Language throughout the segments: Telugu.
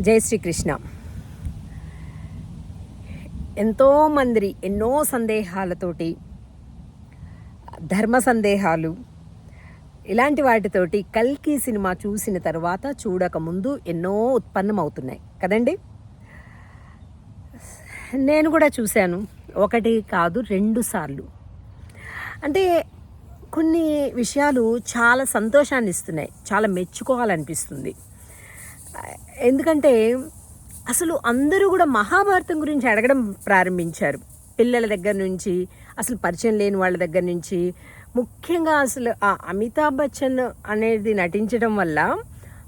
జై శ్రీకృష్ణ. ఎంతోమంది ఎన్నో సందేహాలతోటి ధర్మ సందేహాలు ఇలాంటి వాటితోటి కల్కి సినిమా చూసిన తర్వాత చూడకముందు ఎన్నో ఉత్పన్నమవుతున్నాయి. కదండి? నేను కూడా చూశాను. ఒకటి కాదు రెండు సార్లు. అంటే కొన్ని విషయాలు చాలా సంతోషాన్ని ఇస్తున్నాయి చాలా మెచ్చుకోవాలనిపిస్తుంది. ఎందుకంటే అసలు అందరూ కూడా మహాభారతం గురించి అడగడం ప్రారంభించారు. పిల్లల దగ్గర నుంచి అసలు పరిచయం లేని వాళ్ళ దగ్గర నుంచి. ముఖ్యంగా అసలు ఆ అమితాబ్ బచ్చన్ అనేది నటించడం వల్ల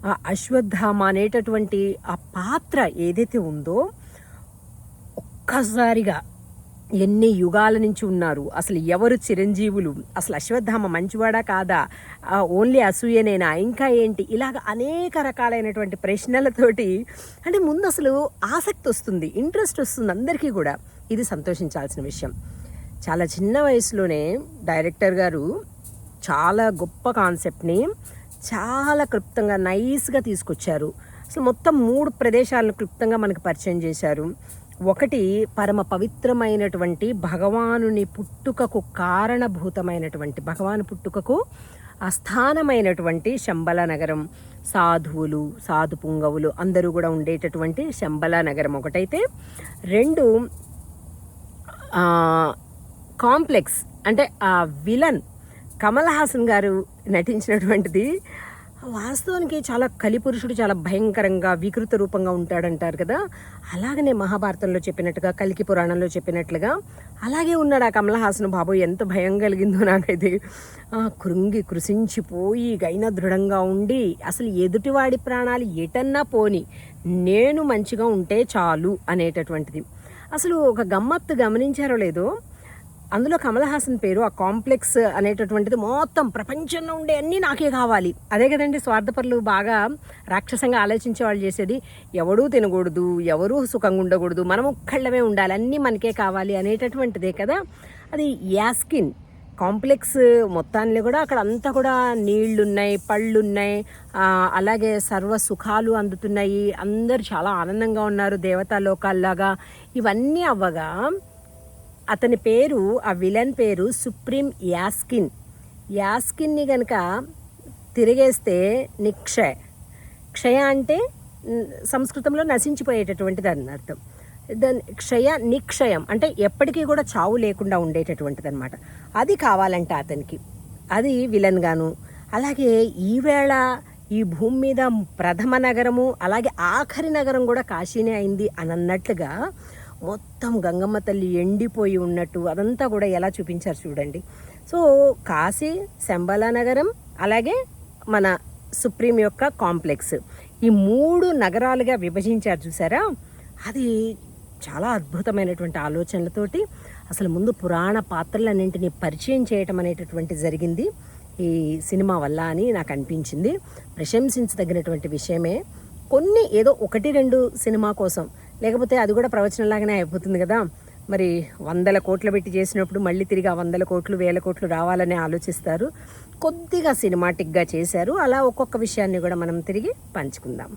ఆ అశ్వత్థామ అనేటటువంటి ఆ పాత్ర ఏదైతే ఉందో ఒక్కసారిగా ఎన్ని యుగాల నుంచి ఉన్నారు? అసలు ఎవరు చిరంజీవులు? అసలు అశ్వత్థామ మంచివాడా కాదా? ఓన్లీ అసూయనేనా? ఇంకా ఏంటి? ఇలాగ అనేక రకాలైనటువంటి ప్రశ్నలతోటి అంటే ముందు అసలు ఆసక్తి వస్తుంది ఇంట్రెస్ట్ వస్తుంది అందరికీ కూడా. ఇది సంతోషించాల్సిన విషయం. చాలా చిన్న వయసులోనే డైరెక్టర్ గారు చాలా గొప్ప కాన్సెప్ట్ని చాలా క్లుప్తంగా నైస్గా తీసుకొచ్చారు. అసలు మొత్తం మూడు ప్రదేశాలను క్లుప్తంగా మనకు పరిచయం చేశారు. ఒకటి పరమ పవిత్రమైనటువంటి భగవానుని పుట్టుకకు కారణభూతమైనటువంటి భగవాను పుట్టుకకు అస్థానమైనటువంటి శంబల నగరం. సాధువులు సాధు పుంగవులు అందరూ కూడా ఉండేటటువంటి శంబల నగరం ఒకటైతే. రెండు కాంప్లెక్స్ అంటే ఆ విలన్ కమల్ హాసన్ గారు నటించినటువంటిది వాస్తవానికి చాలా కలిపురుషుడు చాలా భయంకరంగా వికృత రూపంగా ఉంటాడంటారు కదా? అలాగనే మహాభారతంలో చెప్పినట్టుగా కలికి పురాణంలో చెప్పినట్లుగా అలాగే ఉన్నాడు ఆ కమలహాసను. బాబు ఎంత భయం కలిగిందో నాకైతే. ఆ, కృంగి కృషించిపోయి గైన దృఢంగా ఉండి అసలు ఎదుటివాడి ప్రాణాలు ఎటన్నా పోని నేను మంచిగా ఉంటే చాలు అనేటటువంటిది. అసలు ఒక గమ్మత్తు గమనించారో లేదో అందులో కమల్ హాసన్ పేరు ఆ కాంప్లెక్స్ అనేటటువంటిది మొత్తం ప్రపంచంలో ఉండే అన్నీ నాకే కావాలి. అదే కదండి స్వార్థపరులు బాగా రాక్షసంగా ఆలోచించే వాళ్ళు చేసేది. ఎవడూ తినకూడదు ఎవరూ సుఖంగా ఉండకూడదు మనం ఒక్కళ్ళమే ఉండాలి అన్నీ మనకే కావాలి అనేటటువంటిదే కదా. అది యాస్కిన్. కాంప్లెక్స్ మొత్తాన్ని కూడా అక్కడ అంతా కూడా నీళ్ళున్నాయి పళ్ళున్నాయి అలాగే సర్వ సుఖాలు అందుతున్నాయి. అందరూ చాలా ఆనందంగా ఉన్నారు దేవతా లోకాల్లాగా. ఇవన్నీ అవ్వగా అతని పేరు ఆ విలన్ పేరు సుప్రీం యాస్కిన్. యాస్కిన్ని గనక తిరిగేస్తే నిక్షయ. క్షయ అంటే సంస్కృతంలో నశించిపోయేటటువంటిది అని అర్థం. దాని క్షయ నిక్షయం అంటే ఎప్పటికీ కూడా చావు లేకుండా ఉండేటటువంటిది అనమాట అది కావాలంట అతనికి. అది విలన్ గాను. అలాగే ఈవేళ ఈ భూమి మీద ప్రథమ నగరము అలాగే ఆఖరి నగరం కూడా కాశీనే అయింది అని అన్నట్లుగా మొత్తం గంగమ్మ తల్లి ఎండిపోయి ఉన్నట్టు అదంతా కూడా ఎలా చూపించారు చూడండి. సో కాశీ శంబల నగరం అలాగే మన సుప్రీం యొక్క కాంప్లెక్స్. ఈ మూడు నగరాలుగా విభజించారు చూసారా? అది చాలా అద్భుతమైనటువంటి ఆలోచనలతోటి అసలు ముందు పురాణ పాత్రలన్నింటినీ పరిచయం చేయటం అనేటటువంటి జరిగింది. ఈ సినిమా వల్ల అని నాకు అనిపించింది. ప్రశంసించదగినటువంటి విషయమే. కొన్ని ఏదో ఒకటి రెండు సినిమా కోసం లేకపోతే అది కూడా ప్రవచనంలాగానే అయిపోతుంది కదా. మరి వందల కోట్లు పెట్టి చేసినప్పుడు మళ్ళీ తిరిగి ఆ వందల కోట్లు వేల కోట్లు రావాలని ఆలోచిస్తారు. కొద్దిగా సినిమాటిక్గా చేశారు. అలా ఒక్కొక్క విషయాన్ని కూడా మనం తిరిగి పంచుకుందాం.